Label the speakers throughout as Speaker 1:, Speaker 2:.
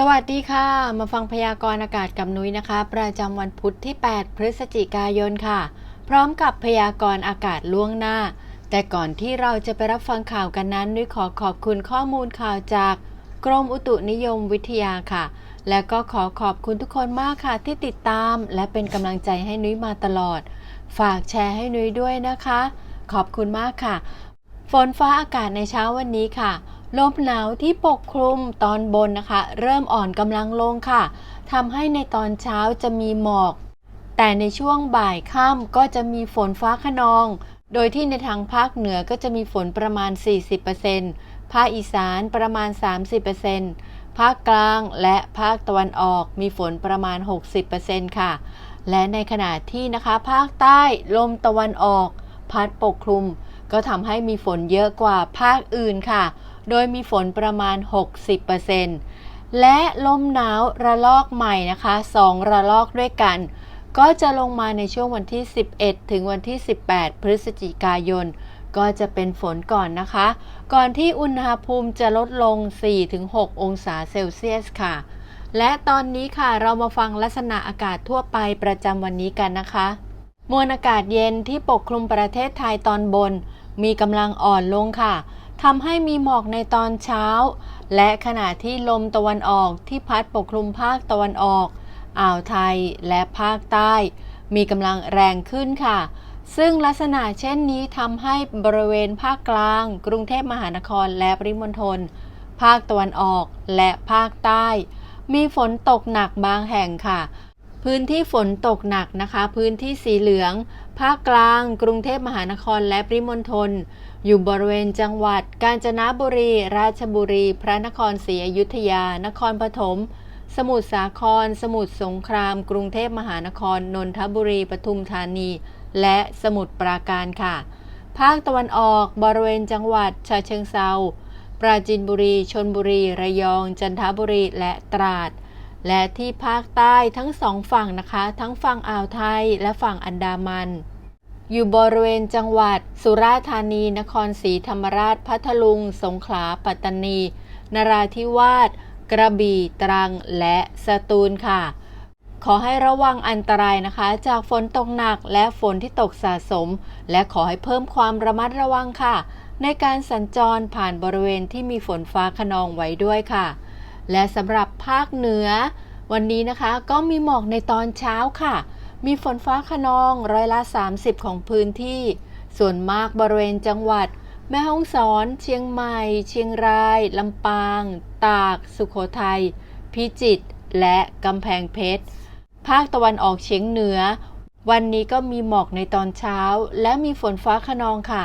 Speaker 1: สวัสดีค่ะ มาฟังพยากรณ์อากาศกับนุ้ยนะคะ ประจำวันพุธที่ 8 พฤศจิกายนค่ะ พร้อมกับพยากรณ์อากาศล่วงหน้า แต่ก่อนที่เราจะไปรับฟังข่าวกันนั้นนุ้ยขอขอบคุณข้อมูลข่าวจากกรมอุตุนิยมวิทยาค่ะ และก็ขอขอบคุณทุกคนมากค่ะที่ติดตาม และเป็นกำลังใจให้นุ้ยมาตลอด ฝากแชร์ให้นุ้ยด้วยนะคะ ขอบคุณมากค่ะ ฝนฟ้าอากาศในเช้าวันนี้ค่ะ ลมหนาวที่ปกคลุมตอนบนนะคะ เริ่มอ่อนกำลังลงค่ะทำให้ในตอนเช้าจะมีหมอก แต่ในช่วงบ่ายค่ำก็จะมีฝนฟ้าขนอง โดยที่ในทางภาคเหนือก็จะมีฝนประมาณ 40%ภาคอีสานประมาณ 30%ภาคกลางและภาคตะวันออกมีฝนประมาณ 60%ค่ะ และในขณะที่นะคะ ภาคใต้ลมตะวันออก พัดปกคลุม ก็ทำให้มีฝนเยอะกว่าภาคอื่นค่ะ โดยมีฝนประมาณ 60%และลมหนาวระลอกใหม่นะคะ2ระลอกด้วยกัน ก็จะลงมาในช่วงวันที่ 11 ถึงวันที่ 18 พฤศจิกายน ก็จะเป็นฝนก่อนนะคะ ก่อนที่อุณหภูมิจะลดลง 4-6 องศาเซลเซียสค่ะ และตอนนี้ค่ะเรามาฟังลักษณะอากาศทั่วไปประจำวันนี้กันนะคะมวลอากาศเย็นที่ปกคลุมประเทศไทยตอนบน มีกำลังอ่อนลงค่ะ ทำให้มีหมอกในตอนเช้า และขณะที่ลมตะวันออกที่พัดปกคลุมภาคตะวันออก อ่าวไทยและภาคใต้ มีกำลังแรงขึ้นค่ะ ซึ่งลักษณะเช่นนี้ทำให้บริเวณภาคกลาง กรุงเทพมหานครและปริมณฑลภาคตะวันออกและภาคใต้ มีฝนตกหนักบางแห่งค่ะ พื้นที่ฝนตกหนักนะคะ พื้นที่สีเหลือง ภาคกลาง กรุงเทพมหานครและปริมณฑลอยู่บริเวณจังหวัด กาญจนบุรี ราชบุรี พระนครศรีอยุธยา นครปฐมสมุทรสาคร สมุทรสงคราม กรุงเทพมหานคร นนทบุรี ปทุมธานี และสมุทรปราการค่ะ ภาคตะวันออก บริเวณจังหวัดฉะเชิงเซาปราจีนบุรี ชนบุรี ระยอง จันทบุรี และตราด และที่ภาคใต้ทั้งสองฝั่งนะคะ ทั้งฝั่งอ่าวไทยและฝั่งอันดามัน อยู่บริเวณจังหวัด สุราษฎร์ธานี นครศรีธรรมราช พัทลุง สงขลา ปัตตานี นราธิวาส กระบี่ ตรัง และสตูลค่ะ ขอให้ระวังอันตรายนะคะ จากฝนตกหนักและฝนที่ตกสะสม และขอให้เพิ่มความระมัดระวังค่ะ ในการสัญจรผ่านบริเวณที่มีฝนฟ้าขนองไว้ด้วยค่ะ และสำหรับภาคเหนือ วันนี้นะคะก็มีหมอกในตอนเช้าค่ะ มีฝนฟ้าขนองร้อยละ 30 ของพื้นที่ ส่วนมากบริเวณจังหวัด แม่ฮ่องสอน เชียงใหม่ เชียงราย ลำปาง ตาก สุโขทัย พิจิตร และกำแพงเพชร ภาคตะวันออกเฉียงเหนือ วันนี้ก็มีหมอกในตอนเช้า และมีฝนฟ้าขนองค่ะ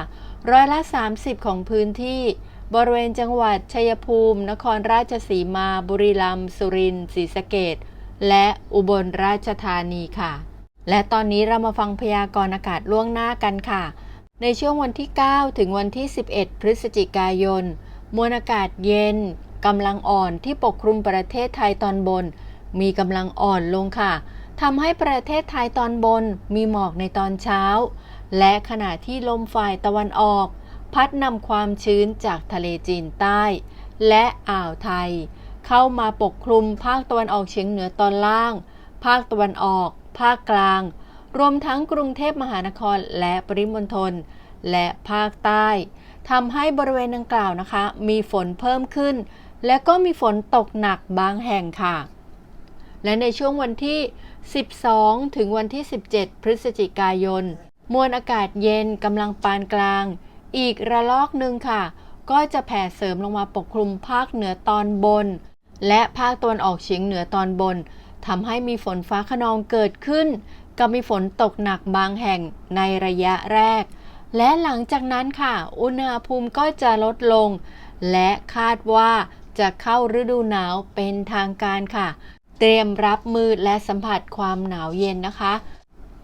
Speaker 1: ร้อยละ 30 ของพื้นที่ บริเวณจังหวัดชัยภูมิ นครราชสีมา บุรีรัมย์ สุรินทร์ศรีสะเกดและอุบลราชธานีค่ะ และตอนนี้เรามาฟังพยากรณ์อากาศล่วงหน้ากันค่ะ ในช่วงวันที่ 9 ถึงวันที่ 11 พฤศจิกายน มวลอากาศเย็นกำลังอ่อนที่ปกคลุมประเทศไทยตอนบน มีกำลังอ่อนลงค่ะทำให้ประเทศไทยตอนบนมีหมอกในตอนเช้า และขณะที่ลมฝ่ายตะวันออก พัดนำความชื้นจากทะเลจีนใต้ และอ่าวไทย เข้ามาปกคลุมภาคตะวันออกเฉียงเหนือตอนล่าง ภาคตะวันออก ภาคกลาง รวมทั้งกรุงเทพมหานครและปริมณฑลและภาคใต้ทำให้บริเวณดังกล่าวนะคะ มีฝนเพิ่มขึ้น และก็มีฝนตกหนักบางแห่งค่ะ และในช่วงวันที่ 12 ถึงวันที่ 17 พฤศจิกายน มวลอากาศเย็นกำลังปานกลาง อีกระลอกหนึ่งค่ะ ก็จะแผ่เสริมลงมาปกคลุมภาคเหนือตอนบน และภาคตะวันออกเฉียงเหนือตอนบนทำให้มีฝนฟ้าขนองเกิดขึ้น กับมีฝนตกหนักบางแห่งในระยะแรก และหลังจากนั้นค่ะ อุณหภูมิก็จะลดลง และคาดว่าจะเข้าฤดูหนาวเป็นทางการค่ะ เตรียมรับมือและสัมผัสความหนาวเย็นนะคะ